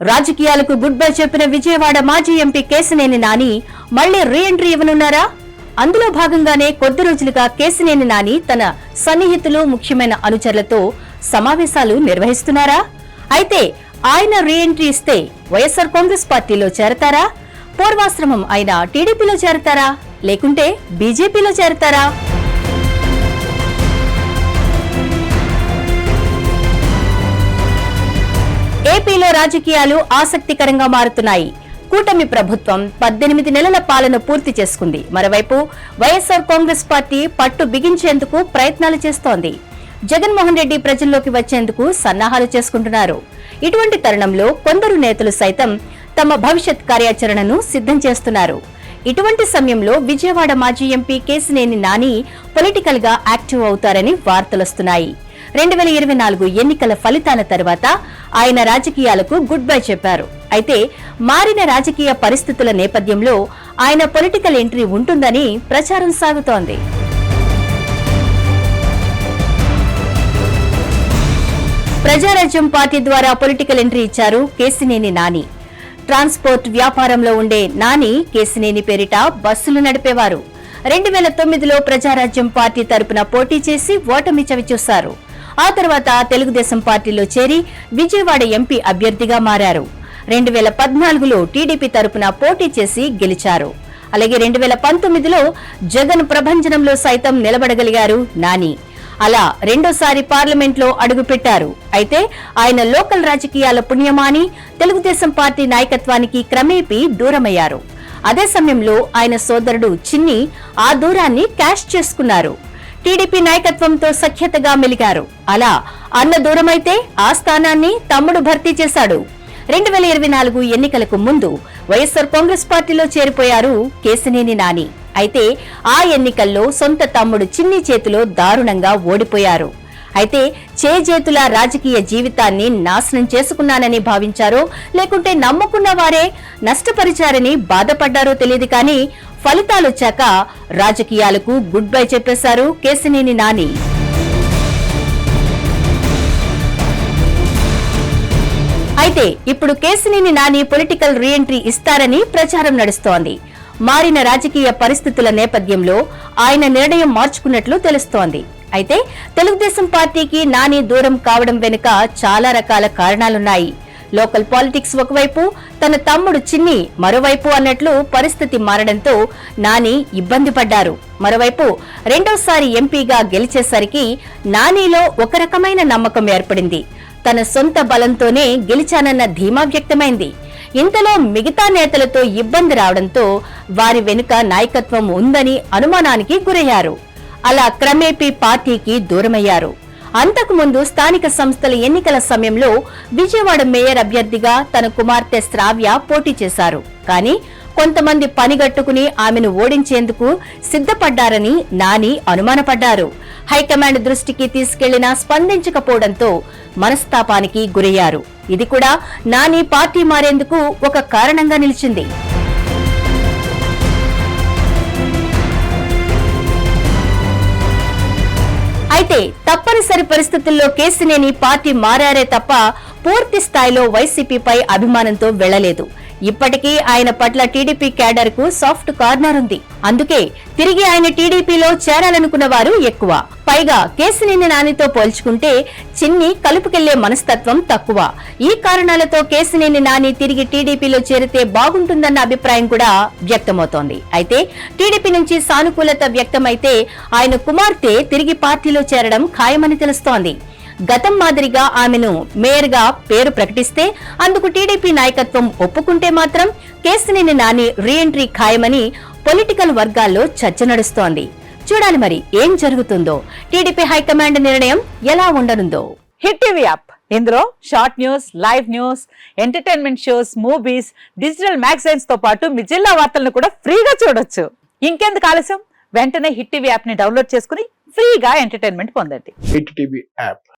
రాజకీయాలకు good bye చెప్పిన విజయవాడ మాజీ ఎంపీ కేసినేని నాని మళ్ళీ రీ ఎంట్రీ ఇవ్వనున్నారా? అందులో భాగంగానే కొద్ది రోజులుగా కేసినేని నాని తన సన్నిహితులు ముఖ్యమైన అనుచరులతో సమావేశాలు నిర్వహిస్తున్నారా? అయితే ఆయన రీ ఎంట్రీ ఇస్తే వైఎస్ఆర్ కాంగ్రెస్ పార్టీలో చేరతారా? పూర్వాశ్రమం అయిన టీడీపీలో చేరతారా? లేకుంటే బీజేపీలో చేరతారా? ఏపీలో రాజకీయాలు ఆసక్తికరంగా మారుతున్నాయి. కూటమి ప్రభుత్వం పద్దెనిమిది నెలల పాలన పూర్తి చేసుకుంది. మరోవైపు వైఎస్ఆర్ కాంగ్రెస్ పార్టీ పట్టు బిగించేందుకు ప్రయత్నాలు చేస్తోంది. జగన్మోహన్ రెడ్డి ప్రజల్లోకి వచ్చేందుకు సన్నాహాలు చేసుకుంటున్నారు. ఇటువంటి తరుణంలో కొందరు నేతలు సైతం తమ భవిష్యత్ కార్యాచరణను సిద్ధం చేస్తున్నారు. ఇటువంటి సమయంలో విజయవాడ మాజీ ఎంపీ కేసినేని నాని పొలిటికల్గా యాక్టివ్ అవుతారని వార్తలొస్తున్నాయి. రెండు వేల ఇరవై నాలుగు ఎన్నికల ఫలితాల తర్వాత ఆయన రాజకీయాలకు గుడ్ బై చెప్పారు. అయితే మారిన రాజకీయ పరిస్థితుల నేపథ్యంలో ఆయన పొలిటికల్ ఎంట్రీ ఉంటుందని ప్రచారం సాగుతోంది. ప్రజారాజ్యం పార్టీ ద్వారా పొలిటికల్ ఎంట్రీ ఇచ్చారు కేసినేని నాని. ట్రాన్స్పోర్ట్ వ్యాపారంలో ఉండే నాని కేసినేని పేరిట బస్సులు నడిపేవారు. రెండు వేల తొమ్మిదిలో ప్రజారాజ్యం పార్టీ తరపున పోటీ చేసి ఓటమి చవిచూశారు. ఆ తర్వాత తెలుగుదేశం పార్టీలో చేరి విజయవాడ ఎంపీ అభ్యర్థిగా మారారు. రెండు వేల పద్నాలుగులో టీడీపీ తరపున పోటీ చేసి గెలిచారు. అలాగే రెండు వేల పంతొమ్మిదిలో జగన్ ప్రభంజనంలో సైతం నిలబడగలిగారు నాని. అలా రెండోసారి పార్లమెంట్లో అడుగుపెట్టారు. అయితే ఆయన లోకల్ రాజకీయాల పుణ్యమాని తెలుగుదేశం పార్టీ నాయకత్వానికి క్రమేపీ దూరమయ్యారు. అదే సమయంలో ఆయన సోదరుడు చిన్ని ఆ దూరాన్ని క్యాష్ చేసుకున్నారు. టీడీపీ నాయకత్వంతో సఖ్యతగా మెలిగారు. అలా అన్న దూరమైతే ఆ స్థానాన్ని తమ్ముడు భర్తీ చేశాడు. రెండు వేల ఇరవై నాలుగు ఎన్నికలకు ముందు వైఎస్సార్ కాంగ్రెస్ పార్టీలో చేరిపోయారు కేసినేని నాని. అయితే ఆ ఎన్నికల్లో సొంత తమ్ముడు చిన్ని చేతిలో దారుణంగా ఓడిపోయారు. అయితే చేజేతుల రాజకీయ జీవితాన్ని నాశనం చేసుకున్నానని భావించారో లేకుంటే నమ్ముకున్న వారే నష్టపరిచారని బాధపడ్డారో తెలియదు కానీ ఫలితాలొచ్చాక రాజకీయాలకు గుడ్ బై చెప్పేశారు కేసినేని నాని. అయితే ఇప్పుడు కేసినేని నాని పొలిటికల్ రీఎంట్రీ ఇస్తారని ప్రచారం నడుస్తోంది. మారిన రాజకీయ పరిస్థితుల నేపథ్యంలో ఆయన నిర్ణయం మార్చుకున్నట్లు తెలుస్తోంది. అయితే తెలుగుదేశం పార్టీకి నాని దూరం కావడం వెనుక చాలా రకాల కారణాలున్నాయి. లోకల్ పాలిటిక్స్ ఒకవైపు తన తమ్ముడు చిన్ని మరోవైపు అన్నట్లు పరిస్థితి మారడంతో నాని ఇబ్బంది పడ్డారు. మరోవైపు రెండోసారి ఎంపీగా గెలిచేసరికి నానిలో ఒక రకమైన నమ్మకం ఏర్పడింది. తన సొంత బలంతోనే గెలిచానన్న ధీమా వ్యక్తమైంది. ఇంతలో మిగతా నేతలతో ఇబ్బంది రావడంతో వారి వెనుక నాయకత్వం ఉందని అనుమానానికి గురయ్యారు. అలా క్రమేపీ పార్టీకి దూరమయ్యారు. అంతకుముందు స్థానిక సంస్థల ఎన్నికల సమయంలో విజయవాడ మేయర్ అభ్యర్థిగా తన కుమార్తె శ్రావ్య పోటీ చేశారు. కానీ కొంతమంది పనిగట్టుకుని ఆమెను ఓడించేందుకు సిద్ధపడ్డారని నాని అనుమానపడ్డారు. హైకమాండ్ దృష్టికి తీసుకెళ్ళినా స్పందించకపోవడంతో మనస్తాపానికి గురయ్యారు. ఇది కూడా నాని పార్టీ మారేందుకు ఒక కారణంగా నిలిచింది. అయితే తప్పనిసరి పరిస్థితుల్లో కేసినేని పార్టీ మారారే తప్ప పూర్తి స్థాయిలో వైసీపీపై అభిమానంతో వెళ్ళలేదు ఇప్పటికీ ఆయన పట్ల టీడీపీ క్యాడర్కు సాఫ్ట్ కార్నర్ ఉంది. అందుకే తిరిగి ఆయన టీడీపీలో చేరాలనుకున్న వారు ఎక్కువ. పైగా కేసినేని నానితో పోల్చుకుంటే చిన్ని కలుపుకెళ్ళే మనస్తత్వం తక్కువ. ఈ కారణాలతో కేసినేని నాని తిరిగి టీడీపీలో చేరితే బాగుంటుందన్న అభిప్రాయం కూడా వ్యక్తమవుతోంది. అయితే టీడీపీ నుంచి సానుకూలత వ్యక్తమైతే ఆయన కుమార్తె తిరిగి పార్టీలో చేరడం ఖాయమని తెలుస్తోంది. గతం మాదిరిగా ఆమెను మేయర్గా పేరు ప్రకటిస్తే అందుకు టీడీపీ నాయకత్వం ఒప్పుకుంటే మాత్రం కేసినేని నాని రీఎంట్రీ ఖాయమని పొలిటికల్ వర్గాల్లో చర్చ నడుస్తోంది. చూడాలి మరి ఏం జరుగుతుందో. టీడీపీ హైకమాండ్ నిర్ణయం ఎలా ఉండనుందో. Hit TV app. ఇందులో short news live news entertainment shows movies digital మ్యాగజైన్స్తో పాటు మీ జిల్లా వార్తలను కూడా ఫ్రీగా చూడొచ్చు. ఇంకెందుకు ఆలస్యం? వెంటనే హిట్ టీవీ యాప్ని డౌన్లోడ్ చేసుకుని ఫ్రీగా ఎంటర్టైన్మెంట్ పొందండి. Hit TV app.